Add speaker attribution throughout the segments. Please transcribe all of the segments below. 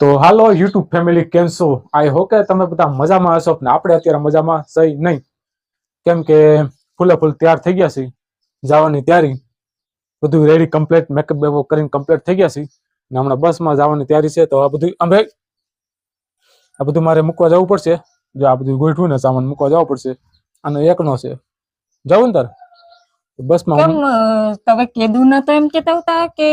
Speaker 1: તો હાલો, YouTube family કેમ છો? આઈ હો કે તમે બધા મજામાં હશો ને આપણે અત્યારે મજામાં સહી નહીં. કેમ કે ફૂલે ફૂલ તૈયાર થઈ ગયા છે, જવાની તૈયારી. બધું રેડી કમ્પ્લીટ મેકઅપ બેકઅપ કરીને કમ્પ્લીટ થઈ ગયા છે. ને હમણાં બસમાં જવાની તૈયારી છે, તો આ બધું અમે આ બધું મારે મૂકવા જવું પડશે. જો આ બધું ગોઠવું ને સામાન મૂકવા જવું પડશે. અને એકનો છે. જવું ને તાર? બસમાં
Speaker 2: તમે કીધું ન તો એમ કેતા હતા કે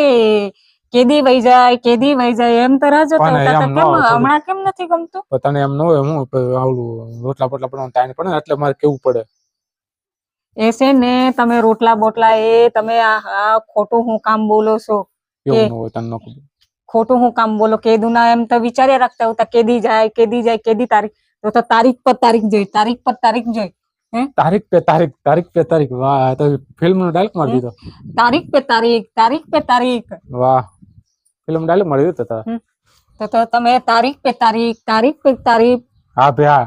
Speaker 2: કેદી વહી જાય કેદી વહી જાય એમ તો કેમ હમણાં કેમ નથી ગમતું?
Speaker 1: તને એમ ન હોય હું આવડું રોટલા પોટલા પણ ટાઈમ પડે એટલે મારે કેવું પડે?
Speaker 2: એ છે ને તમે રોટલા બોટલા એ તમે આ ખોટું હું કામ બોલો છો ખોટું હું કામ બોલો કેદું ના એમ તો વિચાર્યા રાખતા હોતા કેદી જાય કેદી જાય કેદી તારીખ તો તો તારીખ પર તારીખ જોઈ તારીખ પર તારીખ જોઈ
Speaker 1: તારીખ પે તારીખ તારીખ પે તારીખ વાહ તો ફિલ્મ નો ડાયરેક્ટ મારી દીધો.
Speaker 2: તારીખ પે તારીખ તારીખ પે તારીખ.
Speaker 1: વાહ. ફિલ્મ ડાલે મળી દીધો તારા
Speaker 2: તો તો તમે તારીખ પે તારીખ તારીખ પે તારીખ.
Speaker 1: હા ભે હા.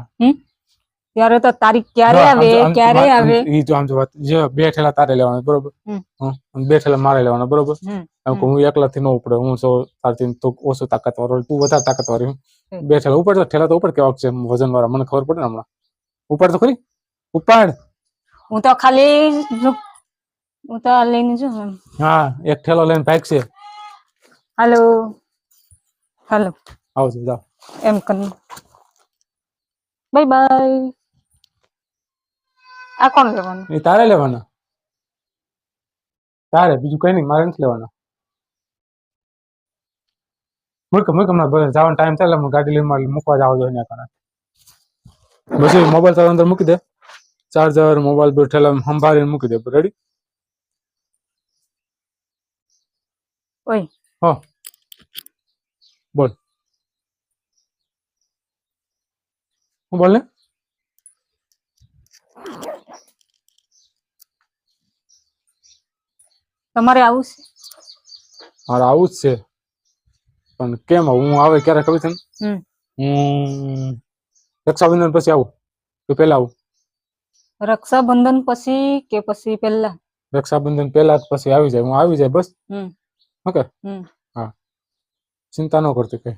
Speaker 2: ત્યારે તો તારીખ ક્યારે આવે ક્યારે આવે?
Speaker 1: ઈ તો આમ જો વાત જે બેઠેલા તારે લેવાના બરોબર?
Speaker 2: હમ.
Speaker 1: હં, અને બે ઠેલા મારે લેવાના બરોબર? એમ હું એકલા થી ન ઉપડે હું સો તારથી તો ઓછો તાકાતવાર હોય, તું વધારે તાકાતવાર વાળી બેઠેલા ઉપર તો ઠેલા તો ઉપર કેવા છે વજન વાળા મને ખબર પડે ને હમણાં. ઉપાડ તો ખરી. ઉપાડ.
Speaker 2: હું તો ખાલી હું તો લઈને જો
Speaker 1: હા એક ઠેલો લઈને ભાગશે.
Speaker 2: હાલો હાલો
Speaker 1: આવશે જાઓ
Speaker 2: એમ કરી બાય બાય આ કોણ લેવાનું
Speaker 1: એ તારે લેવાના તારે બીજું કઈ નહીં મારે નથી લેવાના મૂક મૂક હમણાં બસ જવાનો ટાઈમ થાય એટલે હું ગાડી લઈને મારે મૂકવા જાવ જોઈએ ત્યાં કારણે પછી મોબાઈલ તારા અંદર મૂકી દે ચાર્જર મોબાઈલ બધું ઠેલા સંભાળીને મૂકી દે રેડી
Speaker 2: ઓય
Speaker 1: હા બોલ હું બોલ ને
Speaker 2: તમારે આવું છે
Speaker 1: મારે આવું જ છે પણ કેમ આવું? હું આવે ક્યારે ખબર છે ને?
Speaker 2: હમ.
Speaker 1: હું રક્ષાબંધન પછી આવું કે પહેલા આવું
Speaker 2: રક્ષાબંધન પછી કે પછી પહેલા
Speaker 1: રક્ષાબંધન પહેલા કે પછી આવી જાય હું આવી જાય બસ
Speaker 2: હમ
Speaker 1: ઓકે
Speaker 2: હમ
Speaker 1: ચિંતા ન કરતી કઈ?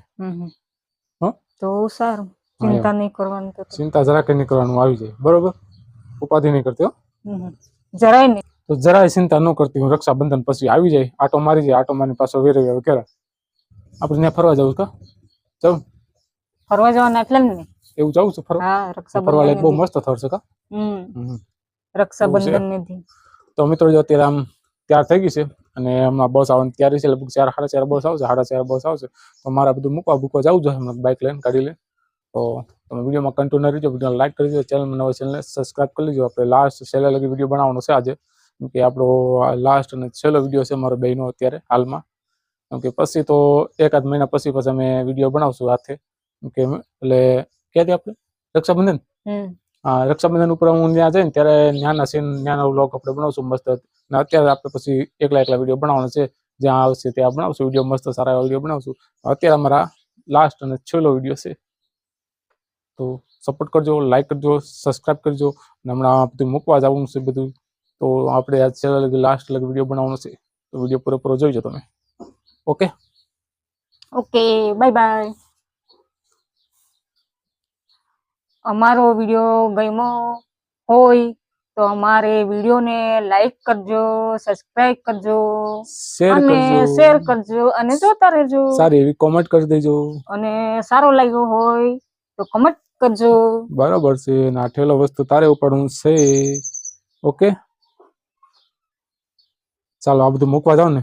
Speaker 2: તો સારું. ચિંતા નહીં કરવાનું તો.
Speaker 1: ચિંતા જરા કઈ નહીં કરવાનું આવી જાય બરોબર? ઉપાધિ નહીં કરતી.
Speaker 2: જરાય નહીં.
Speaker 1: તો જરાય ચિંતા ન કરતી હું રક્ષાબંધન પછી આવી જાય. આટો મારી જાય આટો મારી પાછો વેરે કરે આપણે ત્યાં ફરવા જવું કા? જવું
Speaker 2: ફરવા જવાના એટલે ને.
Speaker 1: એવું જવું છું ફરવા?
Speaker 2: હા
Speaker 1: ફરવા લાયક બહુ મસ્ત થશે કા?
Speaker 2: હમ. રક્ષાબંધનની
Speaker 1: તો મિત્રો જો અત્યારે આમ તૈયાર થઈ ગઈ છે અને હમણાં બસ આવવાની તૈયારી છે લગભગ ચાર સાડા ચાર બસ આવશે સાડા ચાર બસ આવશે તો મારે આ બધું મૂકવા મૂકવા જવું જોઈએ હમણાં બાઇક લઈને ગાડી લઈને તો તમે વિડીયોમાં કન્ટિન્યુ રહેજો વિડીયો લાઈક કરી દેજો ચેનલ નવા ચેનલને સબસ્ક્રાઇબ કરી લેજો આપણે લાસ્ટ છેલ્લે લગી વિડીયો બનાવવાનો છે આજે કેમ કે આપણો લાસ્ટ અને છેલ્લો વિડીયો છે મારો બેયનો અત્યારે હાલમાં કેમ કે પછી તો એકાદ મહિના પછી પછી અમે વિડીયો બનાવશું હાથે કેમ કે એટલે ક્યાંથી આપણે રક્ષાબંધન
Speaker 2: હમ
Speaker 1: હા રક્ષાબંધન ઉપર હું ત્યાં જઈને ત્યારે નાના સીન નાના વ્લોગ આપણે બનાવશું મસ્ત અને અત્યારે આપણે પછી એકલા એકલા વિડીયો બનાવવાનો છે જ્યાં આવશે ત્યાં બનાવશું વિડીયો મસ્ત સારા એવા વિડીયો બનાવશું અત્યારે અમારા લાસ્ટ અને છેલ્લો વિડીયો છે તો સપોર્ટ કરજો લાઈક કરજો સબસ્ક્રાઇબ કરજો અને હમણાં બધું મૂકવા જવાનું છે બધું તો આપણે આ છેલ્લા લગી લાસ્ટ લગી વિડીયો બનાવવાનો છે તો વિડીયો પૂરેપૂરો જોઈજો તમે ઓકે
Speaker 2: ઓકે બાય બાય અમારો વિડીયો ગમ્યો હોય તો અમારે વિડીયોને લાઈક કરજો સબસ્ક્રાઇબ કરજો
Speaker 1: શેર
Speaker 2: અને શેર કરજો અને જોતા રહેજો.
Speaker 1: સારી એવી કોમેન્ટ કરી દેજો.
Speaker 2: અને સારો લાગ્યો હોય તો કોમેન્ટ કરજો.
Speaker 1: બરાબર છે. નાઠેલો વસ્તુ તારે ઉપાડવું છે. ઓકે ચાલો આ બધું મૂકવા જાવ ને.